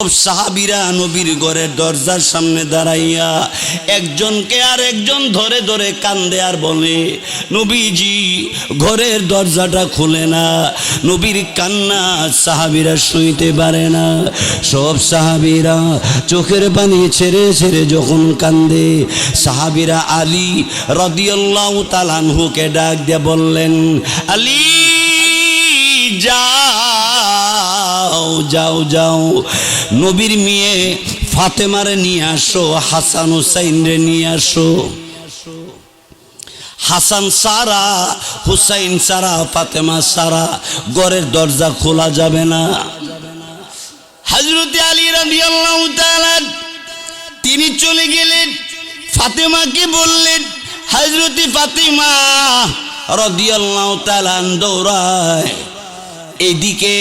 সাহাবিরা নবীর ঘরের দরজার সামনে দাঁড়াইয়া একজনকে আর একজন ধরে ধরে কান্দে আর বলে, নবীজি, ঘরের দরজাটা খুলে না, নবীর কান্না সাহাবিরা শুইতে পারে না। সব সাহাবিরা চোখের পানি ছেড়ে ছেড়ে যখন কান্দে, সাহাবিরা আলী রদিয়াল্লাহ তালানহুকে ডাক দিয়ে বললেন, আলী যাও যাও নবীর মেয়ে ফাতেমারে নিয়ে আসো, হাসান হুসাইন রে নিয়ে আসো। হাসান সারা, হুসাইন সারা, ফাতেমা সারা, ঘরের দরজা খোলা যাবে না। হজরত আলী রাদিয়াল্লাহু তাআলা তিনি চলে গেলেন, ফাতেমাকে বললেন হজরতি ফাতেমা রাদিয়াল্লাহু তাআলা দৌড়ায়, এদিকে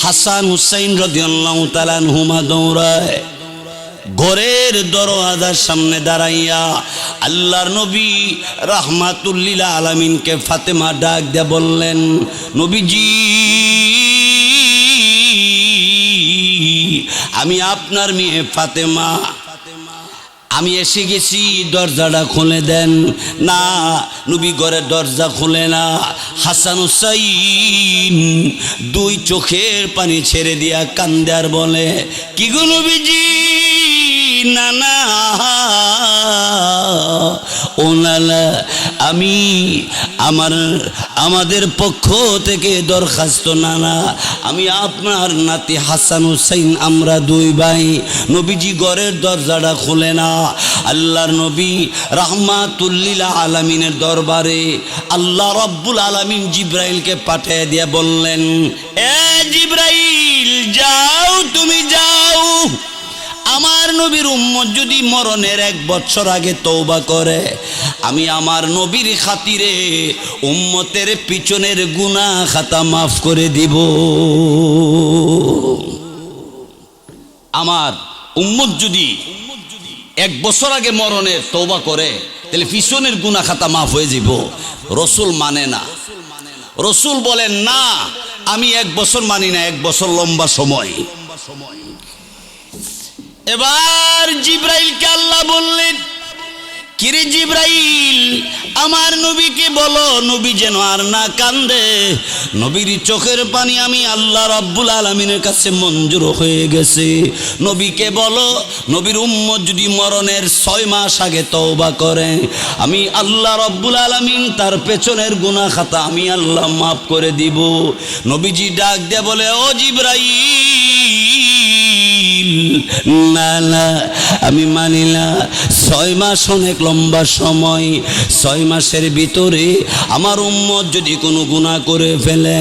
হাসান হুসাইন রদিয়ান হুমা দৌড়ায়। ঘরের দরওয়াজার সামনে দাঁড়াইয়া আল্লাহর নবী রাহমাতুল্লিল আলামিনকে ফাতেমা ডাক দিয়া বললেন, নবীজি, আমি আপনার মেয়ে ফাতেমা। আমি এসে গেছি, দরজাটা খুলে দেন। না, নবী ঘরের দরজা খুলে না। হাসান হুসাইন দুই চোখের পানি ছেড়ে দিয়া কান্দার বলে, কি গো নবীজি? ও নালা আমি আমার, আমাদের পক্ষ থেকে দরখাস্ত না না আমি আপনার নাতি হাসান হুসাইন, আমরা দুই ভাই, নবীজি ঘরের দরজাটা খুলে না, আল্লাহর নবী রাহমাতুল্লিলা আলামিনের দরবারে আল্লাহ রব্বুল আলামিন জিব্রাইলকে পাঠিয়ে দিয়ে বললেন, এ জিব্রাইল, যাও, তুমি যাও। আমার নবীর উম্মত যদি মরণের এক বছর আগে তৌবা করে, আমি আমার নবীর খাতিরে উম্মতের পিছনের গুনাহ খাতা মাফ করে দিব। আমার উম্মত যদি এক বছর আগে মরণের তৌবা করে, তাহলে পিছনের গুনা খাতা মাফ হয়ে যাব। রসুল মানে না। রসুল বলেন, না, আমি এক বছর মানি না, এক বছর লম্বা সময়। এবার জিব্রাইলকে আল্লাহ বললেন, কিরে জিব্রাইল, আমার নবীকে বলো, নবী যেন আর না কান্দে। নবীর চোখের পানি আমি আল্লাহ রব্বুল আলমিনের কাছে মঞ্জুর হয়ে গেছে। নবীকে বলো, নবীর উম্মত যদি মরণের ছয় মাস আগে তওবা করে, আমি আল্লাহ রব্বুল আলমিন তার পেছনের গুনাহ খাতা আমি আল্লাহ মাফ করে দিব। নবীজি ডাক দিয়ে বলে, ও জিব্রাইল না না, আমি মানি না। ছয় মাস অনেক লম্বা সময়, ছয় মাসের ভিতরে আমার উম্মত যদি কোনো গুণা করে ফেলে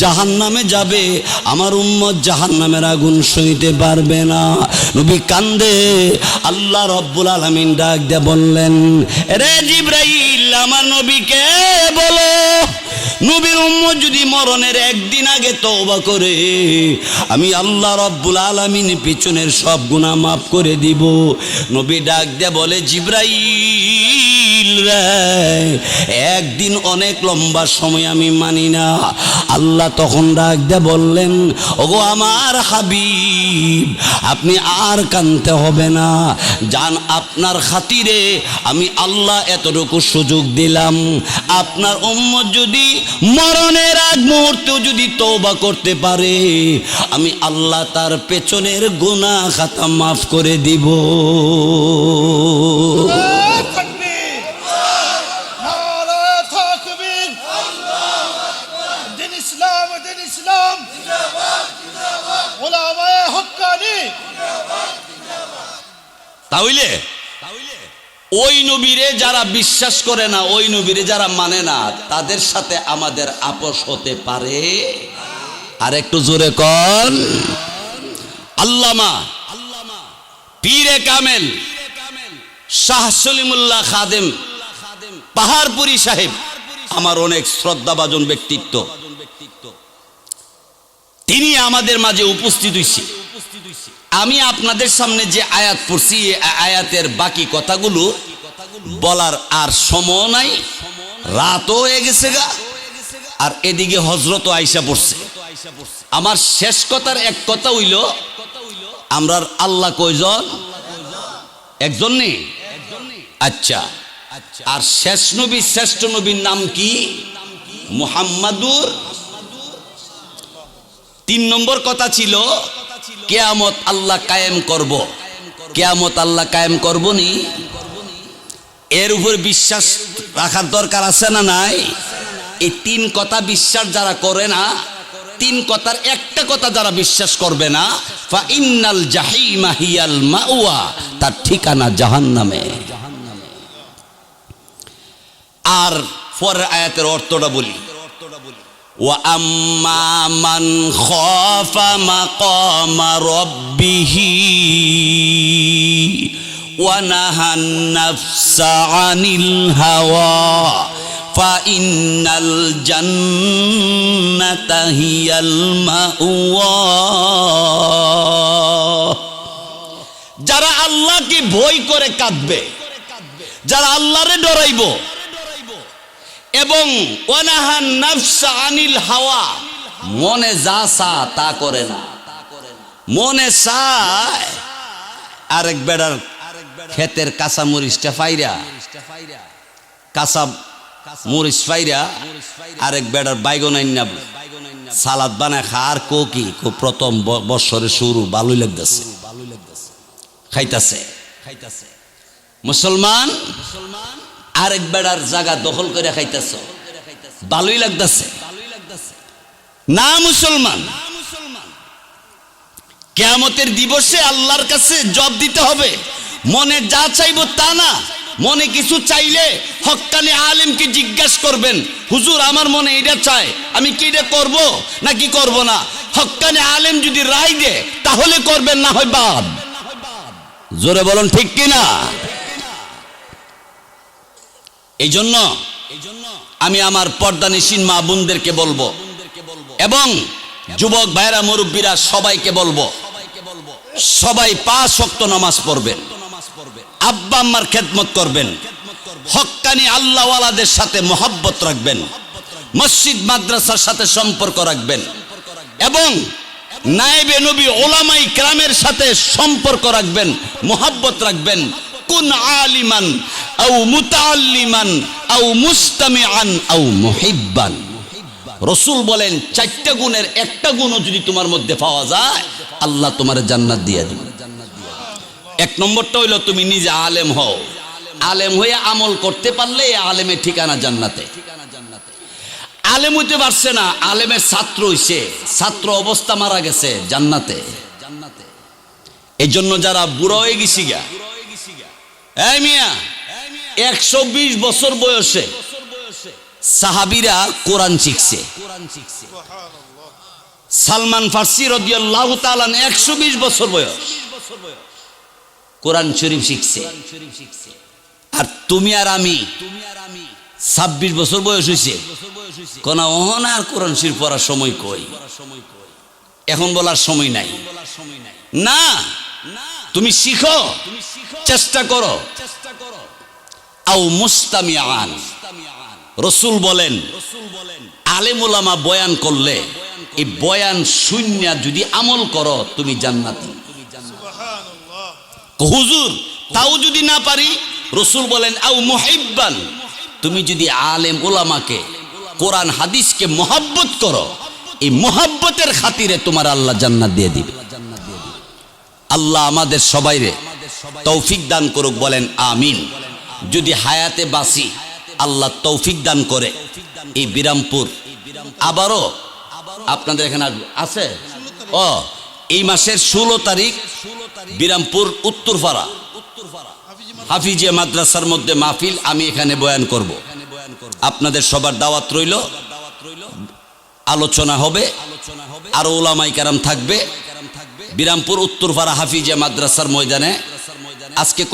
জাহান নামে যাবে। আমার উম্মত জাহান নামের আগুন সইতে পারবে না। নবী কান্দে। আল্লাহ রব্বুল আলমিন ডাক দিয়ে বললেন রে জিব্রাইল, আমার নবীকে বলো। নবীর উম্মত যদি মরণের একদিন আগে তওবা করে, আমি আল্লাহ রব্বুল আলামিন পিছনের সব গুনাহ মাফ করে দিব। নবী ডাক দিয়ে বলে, জিব্রাইল একদিন অনেক লম্বা সময় আমি মানি না। আল্লাহ তখন ডাক দিয়ে বললেন, ওগো আমার হাবিব, আপনি আর কানতে হবে না। জান আপনার খাতিরে আমি আল্লাহ এতটুকু সুযোগ দিলাম। আপনার উম্মত যদি মরণের আগ মুহূর্তেও যদি তৌবা করতে পারে, আমি আল্লাহ তার পেছনের গোনা খাতা মাফ করে দিব। তাহলে ওই নবীরে যারা বিশ্বাস করে না, ওই নবীরে যারা মানে না, তাদের সাথে আমাদের আপোষ হতে পারে। আর একটু জোরে কন। আল্লামা, পীরে কামেল, শাহ সলিমুল্লাহ খাদেম, পাহাড়পুরি সাহেব, আমার অনেক শ্রদ্ধাভাজন ব্যক্তিত্ব। তিনি আমাদের মাঝে উপস্থিত হয়েছে আমি আপনাদের সামনে যে আয়াত পড়ছি আয়াতের বাকি কথাগুলো বলার আর সময় নাই, রাতও হয়ে গেছে গা, আর এদিকে হজরত আইসা পড়ছে। আমার শেষ কথার এক কথা হইল, আমরা আল্লাহ কয়জন? একজন নেই আচ্ছা আর শেষ নবী, শ্রেষ্ঠ নবীর নাম কি? মুহাম্মাদুর? তিন নম্বর কথা ছিল কেয়ামত আল্লাহ কায়েম করব। কেয়ামত আল্লাহ কায়েম করব নি এর উপর বিশ্বাস রাখার দরকার আছে না নাই? এই তিন কথা বিশ্বাস যারা করে না, তিন কথার একটা কথা যারা বিশ্বাস করবে না ফা ইন্নাল জাহিমা হিয়াল মাওয়া তার ঠিকানা জাহান্নামে। আর পরের আয়াতের অর্থটা বলি। وأما من خاف مقام ربه ونهى النفس عن الهوى فإن الجنة هي المأوى যারা আল্লাহকে ভয় করে কাঁদবে যারা আল্লাহরে ডরাইব এবং ওয়ানাহান নাফসা আনিল হাওয়া। মনে যা চা, তা করে না। মনে চায় আরেক বেড়ার ক্ষেতের কাঁচা মরিচটা ফাইরা, কাঁচা মরিচ ফাইরা আরেক বেড়ার বাইগন আইনা সালাদ বানায় খা, আর কো কি? প্রথম বৎসরের শুরু ভালোই লাগতেছে। খাইতাছে। খাইতাছে মুসলমান মুসলমান আরেক বেড়ার জায়গা দখল করে খাইতেছ। ভালোই লাগতেছে। না মুসলমান। কেয়ামতের দিবসে আল্লাহর কাছে জব দিতে হবে। মনে যা চাইব তা না। মনে কিছু চাইলে হক্কানি আলেমকে জিজ্ঞাসা করবেন, হুজুর, আমার মনে এটা চায় আমি কি এটা করব না কি করব না? হক্কানি আলেম যদি রায় দে তাহলে করবেন, না হয় বাদ। জোরে বলুন, ঠিক কিনা? এই জন্য আমি আমার পর্দা নিশিন মা বোনদেরকে বলব এবং যুবক ভাইরা মুরব্বীরা সবাইকে বলব, সবাই পাঁচ শক্ত নামাজ পড়বেন। আব্বা আম্মার খেদমত করবেন। হক্কানি আল্লাহওয়ালাদের সাথে মহাব্বত রাখবেন। মসজিদ, মাদ্রাসার সাথে সম্পর্ক রাখবেন। এবং নায়েবে নবী ওলামাই ক্রামের সাথে সম্পর্ক রাখবেন, মোহাব্বত রাখবেন। কুন আলিমান আও মুতাআল্লিমান, আও মুস্তামিআন, আও মুহিব্বান। রসুল বলেন, চারটা গুণের একটা গুণও যদি তোমার মধ্যে পাওয়া যায়, আল্লাহ তোমার জান্নাত দিয়ে দিবে। এক নম্বরটা হইল, তুমি নিজে আলেম হও। আলেম হয়ে আমল করতে পারলে আলেমের ঠিকানা জান্নাতে। আলেম হইতে পারছে না, আলেমের ছাত্র হইছে। ছাত্র অবস্থা মারা গেছে, জান্নাতে। এই জন্য যারা বুড়ো হয়ে গেছি গা। এই মিয়া একশো বিশ বছর বয়সে সাহাবিরা কোরআন শিখছে। সালমান ফার্সি রদিয়াল্লাহ তালান একশো বিশ বছর বয়স। কোরআন শরীফ শিখছে। আর তুমি আর আমি ছাব্বিশ বছর বয়স হয়েছে। কোন অহন আর কোরআন শরীফ পড়ার সময় কই? এখন বলার সময় নাই। না, তুমি শিখো, চেষ্টা করো। রসুল বলেন, আলেমুলামা বয়ান করলে, এই বয়ান শূন্য যদি আমল করো, তুমি জান্নাতি। হুজুর, তাও যদি না পারি, রসুল বলেন, আও মুহিব্বান। তুমি যদি আলেম ওলামাকে কোরআন হাদিসকে মোহাব্বত করো, এই মোহাব্বতের খাতিরে তোমার আল্লাহ জান্নাত দিয়ে দিবে। আল্লাহ আমাদের সবাইরে তৌফিক দান করুক, বলেন, আমিন। যদি হায়াতে বাসি আল্লাহ তৌফিক দান করে। এই বিরামপুর। আবারও আপনাদের এখানে আসব। আছে? ও, এই মাসের ষোলো তারিখ বিরামপুর উত্তরপাড়া। হাফিজিয়া মাদ্রাসার মধ্যে মাহফিল আমি এখানে বয়ান করব। আপনাদের সবার দাওয়াত রইল। আলোচনা হবে। আরও ওলামাই কারাম থাকবে। বিরামপুর উত্তরপাড়া হাফিজিয়া মাদ্রাসার ময়দানে। আজকে